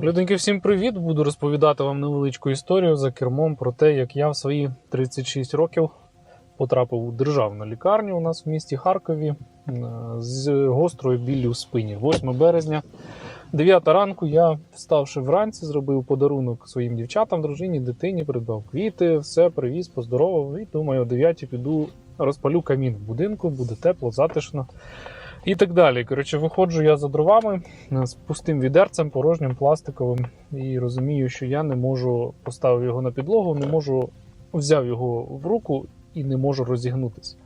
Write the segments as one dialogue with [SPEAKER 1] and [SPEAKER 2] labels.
[SPEAKER 1] Люденьки, всім привіт! Буду розповідати вам невеличку історію за кермом про те, як я в свої 36 років потрапив у державну лікарню у нас в місті Харкові е, з гострою біллю в спині. 8 березня, 9 ранку. Я, вставши вранці, зробив подарунок своїм дівчатам, дружині, дитині, придбав квіти, все привіз, поздоровав. І думаю, о 9 піду розпалю камін в будинку, буде тепло, затишно. І так далі. Коротше, виходжу я за дровами е, з пустим відерцем, порожнім, пластиковим, і розумію, що я не можу поставив його на підлогу, не можу взяв його в руку і не можу розігнутися.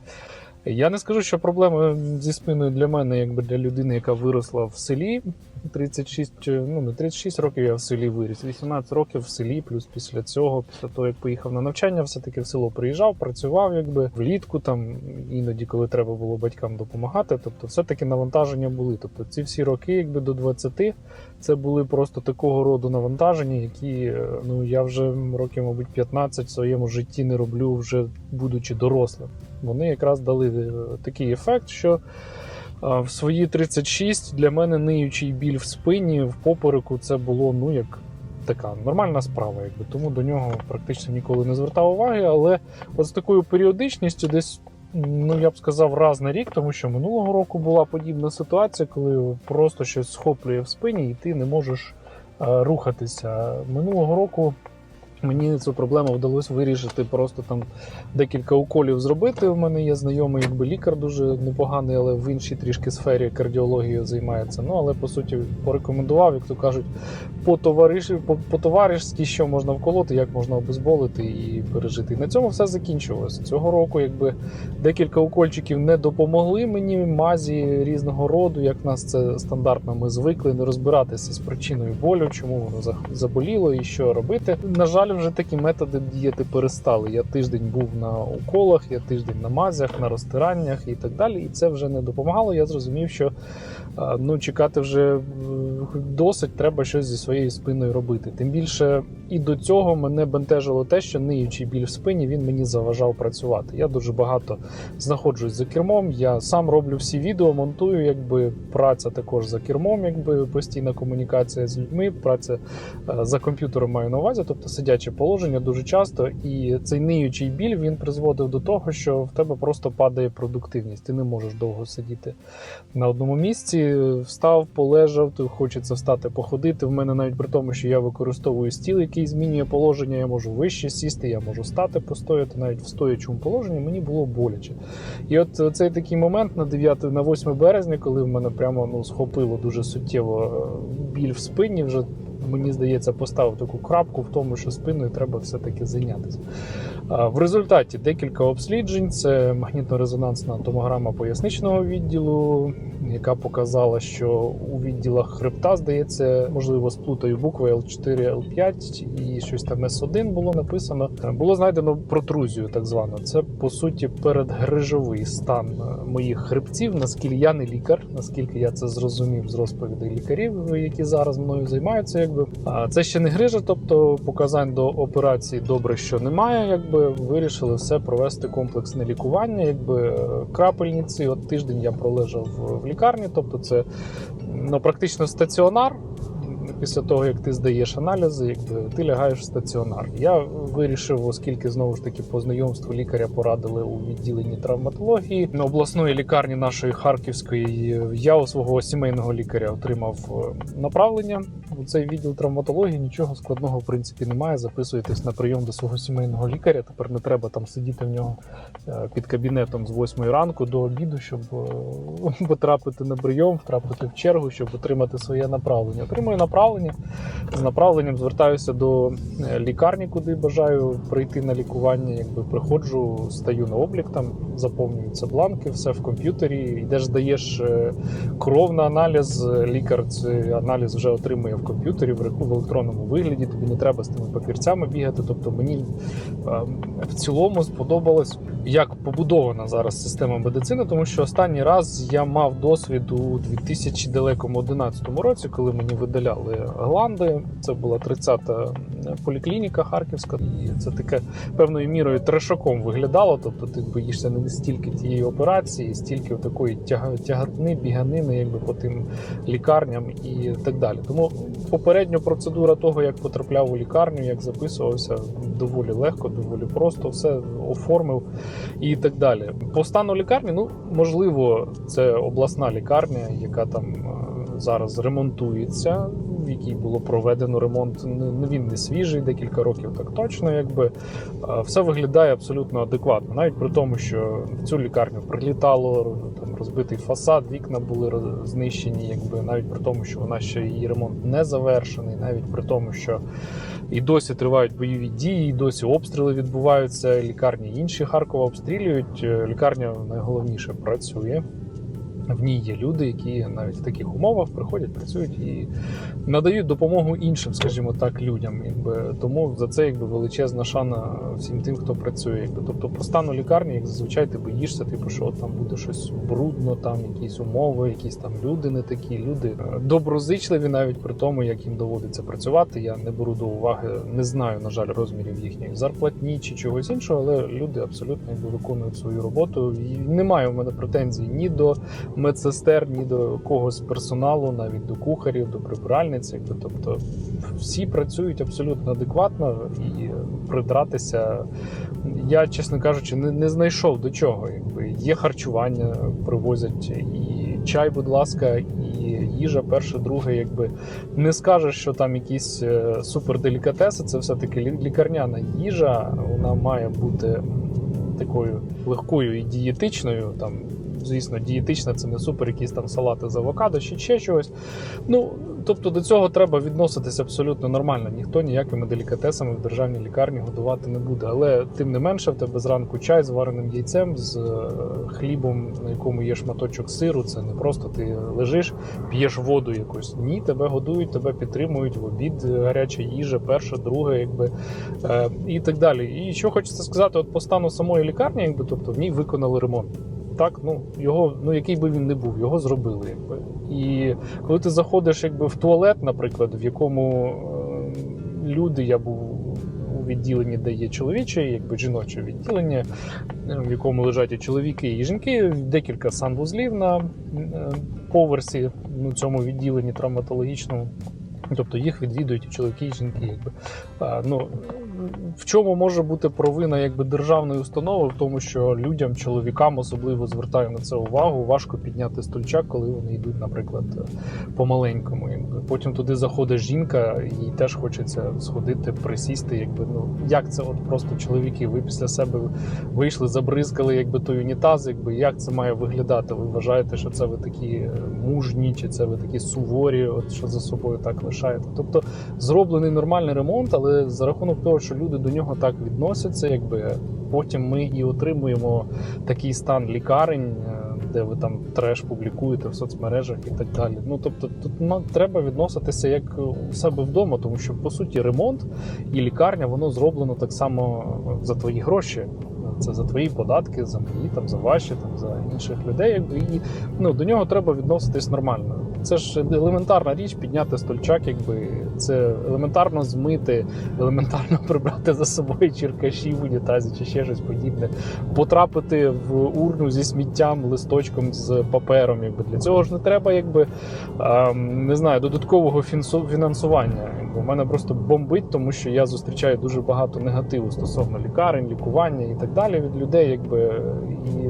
[SPEAKER 1] Я не скажу, що проблема зі спиною для мене, якби для людини, яка виросла в селі. 36, ну не 36 років я в селі виріс, 18 років в селі, плюс після цього, після того як поїхав на навчання, все-таки в село приїжджав, працював якби влітку, там іноді, коли треба було батькам допомагати. Тобто, все-таки навантаження були. Тобто ці всі роки, якби до 20, це були просто такого роду навантаження, які е, ну я вже років, мабуть, 15 в своєму житті не роблю, вже будучи дорослим. Вони якраз дали е, такий ефект, що в свої 36 для мене ниючий біль в спині, в попереку, це було ну як така нормальна справа, якби тому до нього практично ніколи не звертав уваги. Але от з такою періодичністю, десь ну я б сказав, раз на рік, тому що минулого року була подібна ситуація, коли просто щось схоплює в спині, і ти не можеш е, рухатися. Минулого року. Мені цю проблему вдалося вирішити просто там декілька уколів зробити. У мене є знайомий, якби лікар дуже непоганий, але в іншій трішки сфері кардіологією займається. Ну але по суті порекомендував, як то кажуть, по товариш, по, по товаришськи, що можна вколоти, як можна обезболити і пережити. І на цьому все закінчилось. Цього року, якби декілька укольчиків не допомогли мені мазі різного роду. Як нас це стандартно, ми звикли не розбиратися з причиною болю, чому воно заболіло і що робити. На жаль, вже такі методи діяти перестали. Я тиждень був на уколах, я тиждень на мазях, на розтираннях і так далі. І це вже не допомагало. Я зрозумів, що ну чекати вже досить, треба щось зі своєю спиною робити. Тим більше і до цього мене бентежило те, що ниючий біль в спині він мені заважав працювати. Я дуже багато знаходжусь за кермом. Я сам роблю всі відео, монтую, якби праця також за кермом, якби постійна комунікація з людьми, праця е, за комп'ютером маю на увазі, тобто сидяче положення дуже часто. І цей ниючий біль він призводив до того, що в тебе просто падає продуктивність. Ти не можеш довго сидіти на одному місці. Встав, полежав, хочеться встати, походити. В мене навіть при тому, що я використовую стіл, який змінює положення, я можу вище сісти, я можу стати, постояти, навіть в стоячому положенні мені було боляче. І от цей такий момент на 9, на 8 березня, коли в мене прямо ну, схопило дуже суттєво е, біль в спині, вже мені здається, поставив таку крапку в тому, що спиною треба все-таки зайнятися. В результаті декілька обсліджень: це магнітно-резонансна томограма поясничного відділу, яка показала, що у відділах хребта, здається, можливо, сплутаю букви L4, L5 і щось там S1 було написано. Було знайдено протрузію, так звану. Це по суті передгрижовий стан е, моїх хребців, наскільки я не лікар, наскільки я це зрозумів з розповідей лікарів, які зараз мною займаються. Якби а це ще не грижа, тобто показань до операції добре, що немає. Якби вирішили все провести комплексне лікування, якби е, крапельниці. От тиждень я пролежав в- лікарні, тобто це ну, практично стаціонар. Після того, як ти здаєш аналізи, якби ти лягаєш в стаціонар. Я вирішив, оскільки знову ж таки по знайомству лікаря порадили у відділенні травматології на обласної лікарні нашої харківської. Я у свого сімейного лікаря отримав е, направлення у цей відділ травматології. Нічого складного в принципі немає. Записуєтесь на прийом до свого сімейного лікаря. Тепер не треба там сидіти в нього е, під кабінетом з 8 ранку до обіду, щоб е, потрапити на прийом, втрапити в чергу, щоб отримати своє направлення. Отримую направлення. З направленням звертаюся до е, лікарні, куди бажаю прийти на лікування. Якби приходжу, стаю на облік, там заповнюються бланки, все в комп'ютері. Йдеш, здаєш е, кров на аналіз. Лікар цей аналіз вже отримує в комп'ютері, в електронному вигляді. Тобі не треба з тими папірцями бігати. Тобто мені е, в цілому сподобалось, як побудована зараз система медицини, тому що останній раз я мав досвід у 2011 році, коли мені видаляли гланди. Це була 30-та поліклініка Харківська, і це таке певною мірою трешаком виглядало. Тобто ти боїшся не стільки тієї операції, стільки такої тягатни, біганини, якби по тим лікарням і так далі. Тому попередня процедура того, як потрапляв у лікарню, як записувався, доволі легко, доволі просто, все оформив і так далі. По стану лікарні, ну можливо, це обласна лікарня, яка там е, зараз ремонтується, в якій було проведено ремонт. Не він не свіжий, декілька років так точно, якби все виглядає абсолютно адекватно, навіть при тому, що в цю лікарню прилітало там розбитий фасад, вікна були знищені, якби навіть при тому, що вона ще її ремонт не завершений, навіть при тому, що і досі тривають бойові дії, і досі обстріли відбуваються. Лікарні інші Харкова обстрілюють. Е, Лікарня найголовніше працює. В ній є люди, які навіть в таких умовах приходять, працюють і надають допомогу іншим, скажімо так, людям. Якби тому за це якби величезна шана всім тим, хто працює. Якби тобто по стану лікарні, як зазвичай ти боїшся, типу, що там буде щось брудно, там якісь умови, якісь там люди не такі, люди е, доброзичливі, навіть при тому, як їм доводиться працювати. Я не беру до уваги, не знаю, на жаль, розмірів їхньої зарплатні чи чогось іншого, але люди абсолютно якби виконують свою роботу. І немає в мене претензій ні до медсестер, ні до когось персоналу, навіть до кухарів, до прибиральниць. Якби тобто всі працюють абсолютно адекватно і придратися. Я, чесно кажучи, не, не знайшов до чого. Якби є харчування, привозять і чай, будь ласка, і їжа, перше, друге, якби не скажеш, що там якісь е, суперделікатеси, це все-таки лі- лікарняна їжа, вона має бути такою легкою і дієтичною. Там, звісно, дієтична це не супер, якісь там салати з авокадо чи ще чогось. Ну, тобто до цього треба відноситися абсолютно нормально. Ніхто ніякими делікатесами в державній лікарні годувати не буде. Але тим не менше, в тебе зранку чай з вареним яйцем, з е, хлібом, на якому є шматочок сиру. Це не просто ти лежиш, п'єш воду якусь. Ні, тебе годують, тебе підтримують в обід, гаряча їжа, перша, друга, якби е, і так далі. І що хочеться сказати, от по стану самої лікарні, якби тобто в ній виконали ремонт. Так, ну його, ну який би він не був, його зробили. Якби. І коли ти заходиш якби в туалет, наприклад, в якому е, люди, я був у відділенні, де є чоловіче, якби жіноче відділення, е, в якому лежать і чоловіки, і жінки, декілька санвузлів на е, поверсі на цьому відділенні травматологічному. Тобто їх відвідують і чоловіки, і жінки. Якби. А, ну, в чому може бути провина якби, державної установи, в тому, що людям, чоловікам особливо звертаю на це увагу, важко підняти стульчак, коли вони йдуть, наприклад, помаленькому. Потім туди заходить жінка, їй теж хочеться сходити, присісти. Якби, ну, як це от просто чоловіки, ви після себе вийшли, забризкали якби, той унітаз, якби, як це має виглядати? Ви вважаєте, що це ви такі е, мужні, чи це ви такі суворі, от, що за собою так лишаєте? Тобто зроблений нормальний ремонт, але за рахунок того, що люди до нього так відносяться, якби потім ми і отримуємо такий стан лікарень, е, де ви там треш публікуєте в соцмережах і так далі. Ну тобто, тут треба відноситися як у себе вдома, тому що по суті ремонт і лікарня воно зроблено так само за твої гроші. Це за твої податки, за мої, там за ваші, там за інших людей. І ну до нього треба відноситись нормально. Це ж елементарна річ підняти стольчак, якби це елементарно змити, елементарно прибрати за собою черкаші в унітазі чи ще щось подібне, потрапити в урну зі сміттям, листочком з папером. Якби для цього ж не треба, якби ем, не знаю, додаткового фінансування. У мене просто бомбить, тому що я зустрічаю дуже багато негативу стосовно лікарень, лікування і так далі від людей. Якби і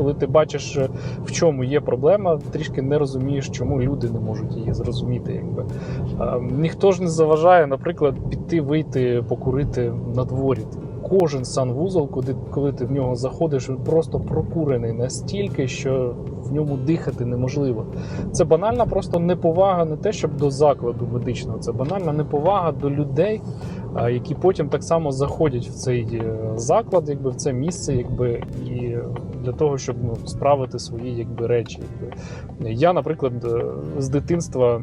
[SPEAKER 1] коли ти бачиш, в чому є проблема, трішки не розумієш, чому люди не можуть її зрозуміти. Якби ніхто ж не заважає, наприклад, піти, вийти, покурити на дворі. Кожен санвузол, куди коли ти в нього заходиш, він просто прокурений настільки, що в ньому дихати неможливо. Це банальна просто неповага не те, щоб до закладу медичного, це банальна неповага до людей, які потім так само заходять в цей е, заклад, якби в це місце, якби і для того, щоб ну, справити свої якби речі. Якби. Я, наприклад, е, з дитинства.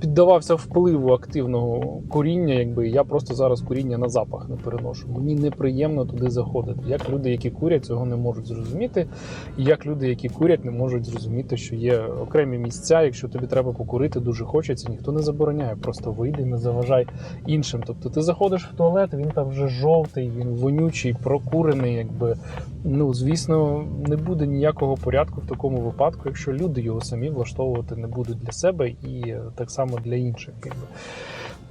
[SPEAKER 1] Піддавався впливу активного куріння, якби я просто зараз куріння на запах не переношу. Мені неприємно туди заходити. Як люди, які курять, цього не можуть зрозуміти. І як люди, які курять, не можуть зрозуміти, що є окремі місця. Якщо тобі треба покурити, дуже хочеться, ніхто не забороняє. Просто вийди, не заважай іншим. Тобто ти заходиш в туалет, він там вже жовтий, він вонючий, прокурений. Якби ну звісно, не буде ніякого порядку в такому випадку, якщо люди його самі влаштовувати не будуть для себе і е, так само для інших. Якби.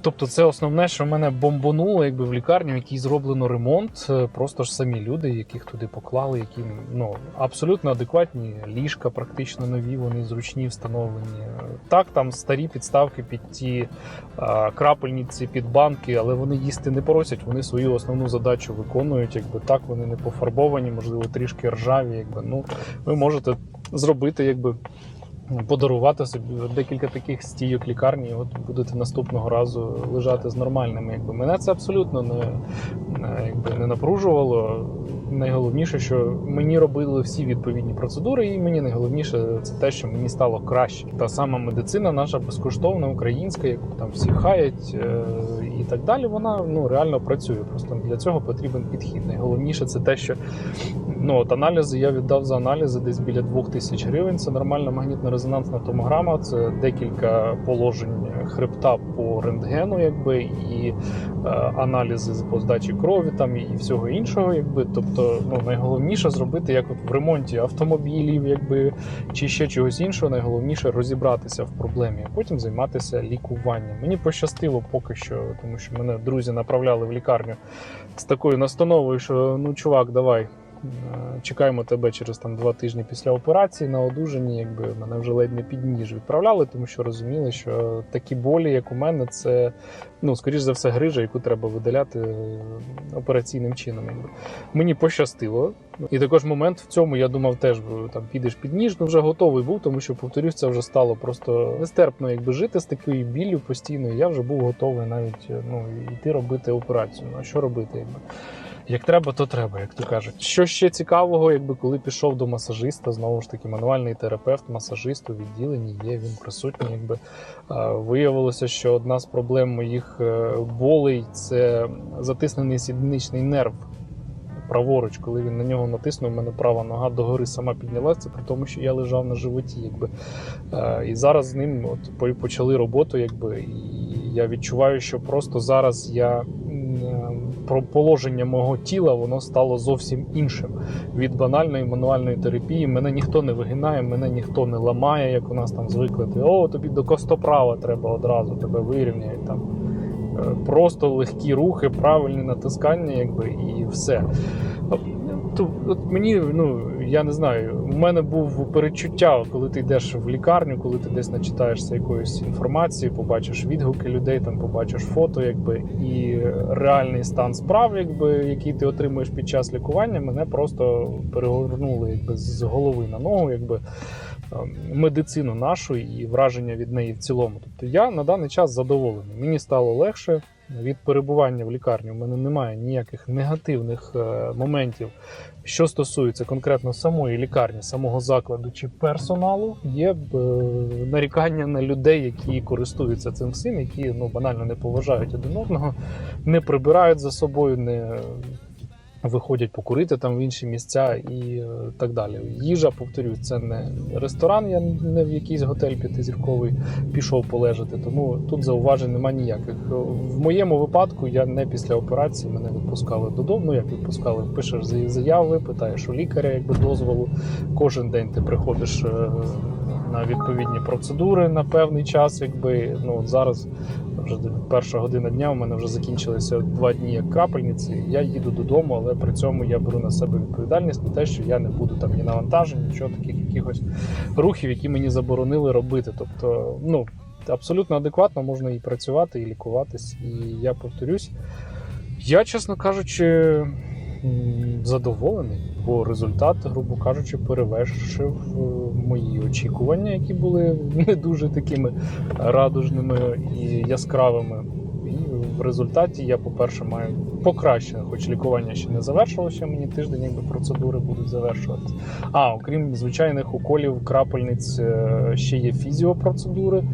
[SPEAKER 1] Тобто, це основне, що мене бомбонуло, якби в лікарню, в якій зроблено ремонт. е, Просто ж самі люди, яких туди поклали, які ну абсолютно адекватні ліжка, практично нові, вони зручні, встановлені. Е, Так, там старі підставки під ті а, крапельниці, під банки, але вони їсти не просять. Вони свою основну задачу виконують. Якби так вони не пофарбовані, можливо, трішки ржаві. Якби ну ви можете зробити, якби подарувати собі декілька таких стійок лікарні, і от будете наступного разу лежати з нормальними. Якби мене це абсолютно не, якби, не напружувало. Найголовніше, що мені робили всі відповідні процедури, і мені найголовніше це те, що мені стало краще. Та сама медицина, наша безкоштовна, українська, яку там всі хаять е, і так далі. Вона ну реально працює. Просто для цього потрібен підхід. Найголовніше це те, що ну от аналізи я віддав за аналізи десь біля 2000 гривень. Це нормальна магнітно-резонансна томограма. Це декілька положень хребта по рентгену, якби і е, аналізи по здачі крові там і всього іншого, якби. Тобто, ну найголовніше зробити, як от в ремонті автомобілів, якби чи ще чогось іншого. Найголовніше розібратися в проблемі, а потім займатися лікуванням. Мені пощастило поки що, тому що мене друзі направляли в лікарню з такою настановою, що ну чувак, давай. Е, Чекаємо тебе через там два тижні після операції на одужанні, якби мене вже ледь не під ніж відправляли, тому що розуміли, що такі болі, як у мене, це ну скоріш за все грижа, яку треба видаляти е, операційним чином. Мені пощастило. І також момент в цьому я думав, теж там підеш під ніж, ну вже готовий був, тому що повторюсь, це вже стало просто нестерпно, якби жити з такою біллю постійною. Я вже був готовий навіть ну йти робити операцію. Ну а що робити, якби. Як треба, то треба, як то кажуть. Що ще цікавого, якби коли пішов до масажиста, знову ж таки, мануальний терапевт, масажист у відділенні є, він присутній. Якби виявилося, що одна з проблем моїх е, болей це затиснений сідничний нерв. Праворуч, коли він на нього натиснув, у мене права нога догори сама піднялася, при тому, що я лежав на животі. Якби. Е, І зараз з ним от, почали роботу, якби, і я відчуваю, що просто зараз я е, про положення мого тіла воно стало зовсім іншим. Від банальної мануальної терапії мене ніхто не вигинає, мене ніхто не ламає, як у нас там звикли. О, тобі до костоправа треба одразу, тебе вирівняють там. Просто легкі рухи, правильні натискання, якби, і все. То, от мені, ну я не знаю, у мене був перечуття, коли ти йдеш в лікарню, коли ти десь начитаєшся якоїсь інформації, побачиш відгуки людей, там побачиш фото, якби і реальний стан справ, якби який ти отримуєш під час лікування, мене просто перегорнули якби з голови на ногу, якби медицину нашу і враження від неї в цілому. Тобто я на даний час задоволений. Мені стало легше від перебування в лікарні. У мене немає ніяких негативних е, моментів, що стосується конкретно самої лікарні, самого закладу чи персоналу. Є е, нарікання на людей, які користуються цим всім, які ну банально не поважають один одного, не прибирають за собою, не виходять покурити там в інші місця і е, так далі. Їжа, повторюсь, це не ресторан, я не в якийсь готель п'ятизірковий пішов полежати, тому тут зауважень нема ніяких. В моєму випадку я не після операції мене відпускали додому. Ну як відпускали, пишеш заяви, питаєш у лікаря, якби дозволу. Кожен день ти приходиш е, на відповідні процедури на певний час. Якби ну от зараз вже перша година дня у мене вже закінчилися два дні як крапельниці. Я їду додому, але при цьому я беру на себе відповідальність на те, що я не буду там ні навантажень, нічого таких якихось рухів, які мені заборонили робити. Тобто, ну абсолютно адекватно можна і працювати, і лікуватись. І я повторюсь, я, чесно кажучи, задоволений, бо результат, грубо кажучи, перевершив е, мої очікування, які були не дуже такими радужними і яскравими. І в результаті я, по-перше, маю покращення, хоч лікування ще не завершилося, мені тиждень, якби процедури будуть завершуватися. А окрім звичайних уколів, крапельниць, е, ще є фізіопроцедури,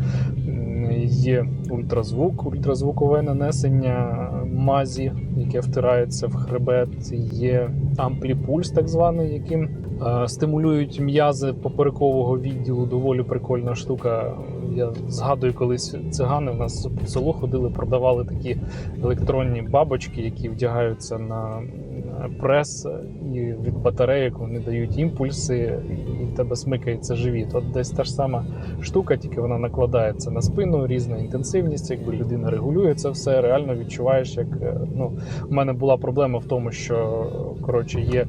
[SPEAKER 1] є ультразвук, ультразвукове нанесення мазі, яке втирається в хребет. Є ампліпульс, так званий, яким е, стимулюють м'язи поперекового відділу. Доволі прикольна штука. Я згадую, колись цигани в нас по селу ходили, продавали такі електронні бабочки, які вдягаються на прес, і від батарейок вони дають імпульси, і в тебе смикається живіт. От десь та ж сама штука, тільки вона накладається на спину, різна інтенсивність, якби людина регулює це все, реально відчуваєш, як е, ну, у мене була проблема в тому, що коротше є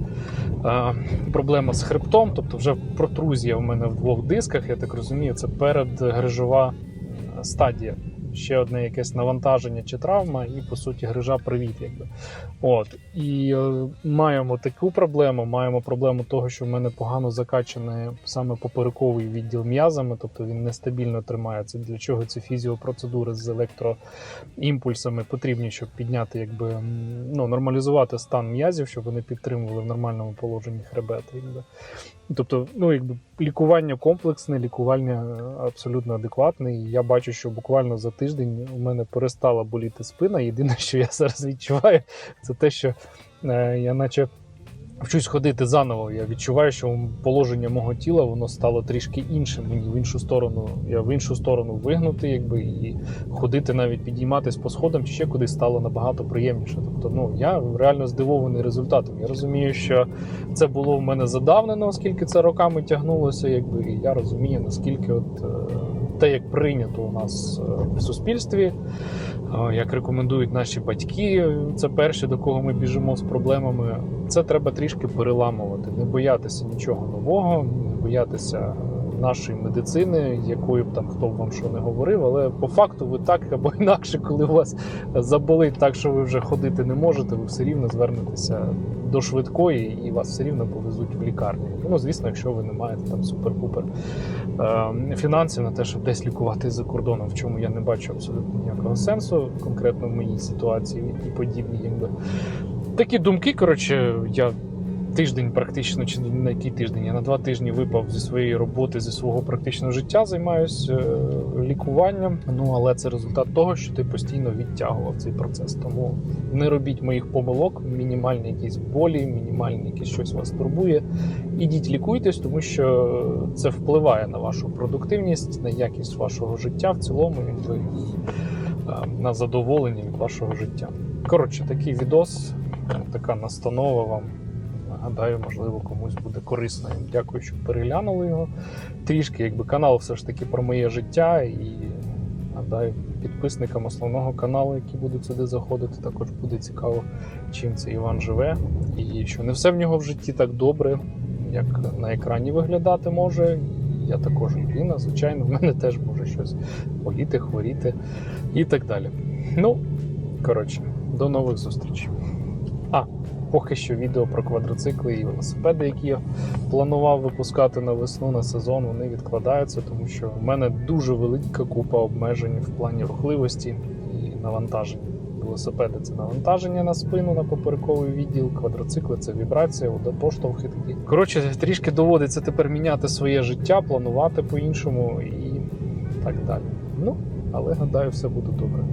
[SPEAKER 1] е, проблема з хребтом, тобто вже протрузія в мене в двох дисках, я так розумію, це передгрижова стадія. Ще одне якесь навантаження чи травма, і по суті грижа привіт. Якби. От. І е, маємо таку проблему. Маємо проблему того, що в мене погано закачаний саме поперековий відділ м'язами, тобто він нестабільно тримається. Для чого ці фізіопроцедури з електроімпульсами потрібні, щоб підняти, якби ну, нормалізувати стан м'язів, щоб вони підтримували в нормальному положенні хребет. Якби. Тобто, ну якби лікування комплексне, лікування абсолютно адекватне. І я бачу, що буквально за тиждень у мене перестала боліти спина. Єдине, що я зараз відчуваю, це те, що е, я наче вчусь ходити заново. Я відчуваю, що положення мого тіла воно стало трішки іншим. Мені в іншу сторону, я в іншу сторону вигнути, якби і ходити, навіть підійматись по сходам чи ще кудись стало набагато приємніше. Тобто, ну я реально здивований результатом. Я розумію, що це було в мене задавнено, оскільки це роками тягнулося, якби і я розумію, наскільки от е, те, як прийнято у нас е, в суспільстві, е, як рекомендують наші батьки, це перші, до кого ми біжимо з проблемами. Це треба трішки переламувати, не боятися нічого нового, не боятися нашої медицини, якою б там хто б вам що не говорив, але по факту ви так або інакше, коли у вас заболить так, що ви вже ходити не можете, ви все рівно звернетеся до швидкої і вас все рівно повезуть в лікарню. Ну, звісно, якщо ви не маєте там супер-пупер е, фінансів на те, щоб десь лікувати за кордоном, в чому я не бачу абсолютно ніякого сенсу, конкретно в моїй ситуації і подібні. Якби. Такі думки, коротше, я тиждень практично, чи на який тиждень, я на два тижні випав зі своєї роботи, зі свого практичного життя, займаюся е, лікуванням. Ну але це результат того, що ти постійно відтягував цей процес. Тому не робіть моїх помилок, мінімальні якісь болі, мінімальні якісь щось вас турбує. Ідіть лікуйтесь, тому що це впливає на вашу продуктивність, на якість вашого життя в цілому, і е, на задоволення від вашого життя. Коротше, такий відос, така настанова вам. Гадаю, можливо, комусь буде корисною. Дякую, що переглянули його. Трішки, якби канал все ж таки про моє життя. І гадаю, підписникам основного каналу, які будуть сюди заходити, також буде цікаво, чим це Іван живе. І що не все в нього в житті так добре, як на екрані виглядати може. Я також людина, звичайно, в мене теж може щось боліти, хворіти і так далі. Ну, коротше, до нових зустрічей. А, поки що відео про квадроцикли і велосипеди, які я планував випускати на весну на сезон, вони відкладаються, тому що в мене дуже велика купа обмежень в плані рухливості і навантаження. Велосипеди це навантаження на спину, на поперековий відділ, квадроцикли це вібрація, водопоштовхи такі. Коротше, трішки доводиться тепер міняти своє життя, планувати по-іншому і так далі. Ну, але гадаю, все буде добре.